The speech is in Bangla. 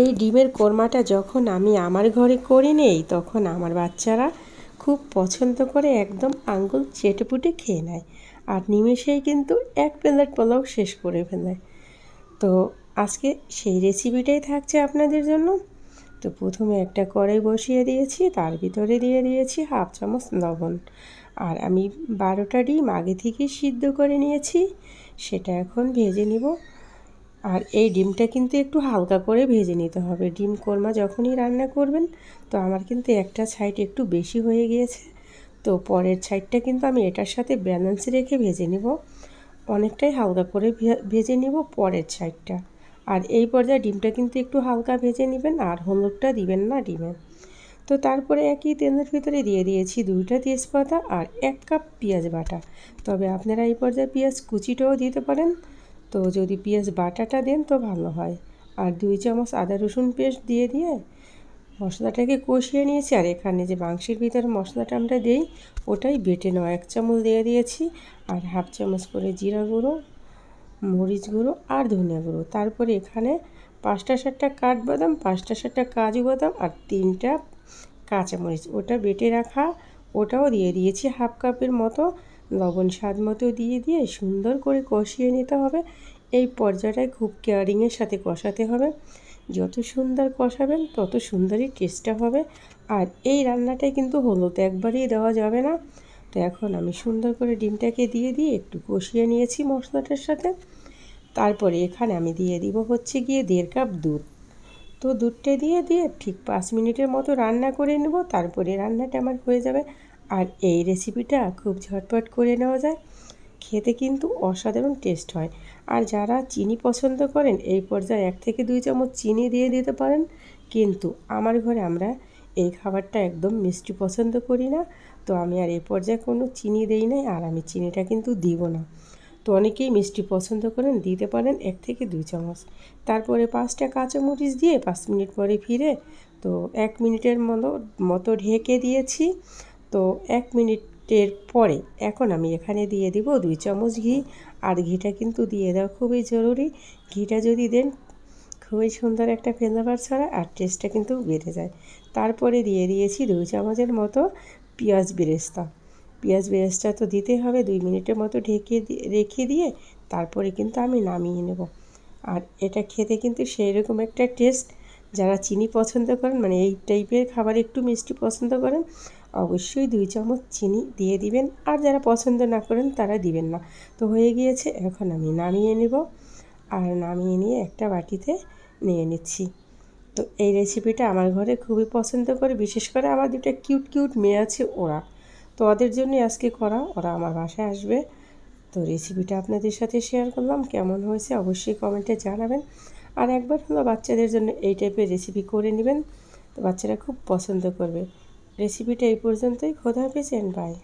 এই ডিমের কোরমাটা যখন আমি আমার ঘরে করে নেই, তখন আমার বাচ্চারা খুব পছন্দ করে একদম আঙ্গুল চেটেপুটে খেয়ে নেয় আর নিমেষেই কিন্তু এক প্লেট পোলাও শেষ করে ফেলে। তো আজকে সেই রেসিপিটাই থাকছে আপনাদের জন্য। তো প্রথমে একটা কড়াই বসিয়ে দিয়েছি, তার ভিতরে দিয়ে দিয়েছি হাফ চামচ লবণ। আর আমি বারোটা ডিম আগে থেকেই সিদ্ধ করে নিয়েছি, সেটা এখন ভেজে নিব। আর এই ডিমটা কিন্তু একটু হালকা করে ভেজে নিতে হবে। ডিম কোরমা যখনই রান্না করবেন, তো আমার কিন্তু একটা সাইড একটু বেশি হয়ে গিয়েছে। তো পরের সাইডটা কিন্তু আমি এটার সাথে ব্যালেন্স রেখে ভেজে নিব। অনেকটাই হালকা করে ভেজে নিব পরের সাইডটা। আর এই পর্যায়ে ডিমটা কিন্তু একটু হালকা ভেজে নেবেন আর হলুদটা দিবেন না ডিমে। তো তারপরে একই তেলের ভিতরে দিয়ে দিয়েছি দুইটা তেজপাতা আর এক কাপ পেঁয়াজ বাটা। তবে আপনারা এই পর্যায়ে পেঁয়াজ কুচিটাও দিতে পারেন। তো যদি পেঁয়াজ বাটাটা দেন তো ভালো হয়। আর দুই চামচ আদা রসুন পেস্ট দিয়ে দিয়ে মশলাটাকে কষিয়ে নিয়েছি। আর এখানে যে মাংসের ভিতরে মশলাটা আমরা দিই, ওটাই বেটে নেওয়া। এক চামচ দিয়ে দিয়েছি। আর হাফ চামচ করে জিরা গুঁড়ো, মরিচ গুঁড়ো আর ধনিয়া গুঁড়ো। তারপরে এখানে পাঁচটা সাতটা কাঠবাদাম, পাঁচটা সাতটা কাজু বাদাম আর তিনটা কাঁচামরিচ। ওটা বেটে রাখা, ওটাও দিয়ে দিয়েছি হাফ কাপের মতো। লবণ স্বাদ মতো দিয়ে দিয়ে সুন্দর করে কষিয়ে নিতে হবে। এই পর্যায়টায় খুব কেয়ারিংয়ের সাথে কষাতে হবে। যত সুন্দর কষাবেন, তত সুন্দরই টেস্টটা হবে। আর এই রান্নাটায় কিন্তু হলুদ একবারই দেওয়া যাবে না। তো এখন আমি সুন্দর করে ডিমটাকে দিয়ে দিয়ে একটু কষিয়ে নিয়েছি মশলাটার সাথে। তারপরে এখানে আমি দিয়ে দিব হচ্ছে গিয়ে দেড় কাপ দুধ। তো দুধটা দিয়ে দিয়ে ঠিক পাঁচ মিনিটের মতো রান্না করে নেব। তারপরে রান্নাটা আমার হয়ে যাবে। আর এই রেসিপিটা খুব ঝটপট করে নেওয়া যায়। খেতে কিন্তু অসাধারণ টেস্ট হয়। আর যারা চিনি পছন্দ করেন, এই পর্যায়ে এক থেকে দুই চামচ চিনি দিয়ে দিতে পারেন। কিন্তু আমার ঘরে আমরা এই খাবারটা একদম মিষ্টি পছন্দ করি না। তো আমি আর এই পর্যায়ে কোনো চিনি দেই নাই, আর আমি চিনিটা কিন্তু দিব না। তো অনেকেই মিষ্টি পছন্দ করেন, দিতে পারেন এক থেকে দুই চামচ। তারপরে পাঁচটা কাঁচামরিচ দিয়ে পাঁচ মিনিট পরে ফিরে, তো এক মিনিটের মতো মতো ঢেকে দিয়েছি। তো এক মিনিটের পরে এখন আমি এখানে দিয়ে দিব দুই চামচ ঘি। আর ঘিটা কিন্তু দিয়ে দেওয়া খুবই জরুরি। ঘিটা যদি দেন, খুবই সুন্দর একটা ফ্লেভার ছাড়া আর টেস্টটা কিন্তু বেড়ে যায়। তারপরে দিয়ে দিয়েছি দুই চামচের মতো পেঁয়াজ বেরেস্তা। পেঁয়াজ বেরেস্তা তো দিতে হবে, দুই মিনিটের মতো ঢেকে রেখে দিয়ে তারপরে কিন্তু আমি নামিয়ে নেব। আর এটা খেতে কিন্তু সেই রকম একটা টেস্ট যারা চিনি পছন্দ করেন মানে এই টাইপের খাবার একটু মিষ্টি পছন্দ করেন অবশ্যই দুই চামচ চিনি দিয়ে দিবেন। আর যারা পছন্দ না করেন তারা দিবেন না। তো হয়ে গিয়েছে, এখন আমি নামিয়ে নেব। আর নামিয়ে নিয়ে একটা বাটিতে নিয়ে নিচ্ছি। তো এই রেসিপিটা আমার ঘরে খুবই পছন্দ করে, বিশেষ করে আমার দুটো কিউট কিউট মেয়ে আছে ওরা। তো ওদের জন্যই আজকে করা, ওরা আমার বাসায় আসবে। তো রেসিপিটা আপনাদের সাথে শেয়ার করলাম, কেমন হয়েছে অবশ্যই কমেন্টে জানাবেন। আর একবার হলো বাচ্চাদের জন্য এই টাইপের রেসিপি করে নেবেন। তো বাচ্চারা খুব পছন্দ করবে। রেসিপিটা এই পর্যন্তই। খোদা হাফিজ এন্ড বাই।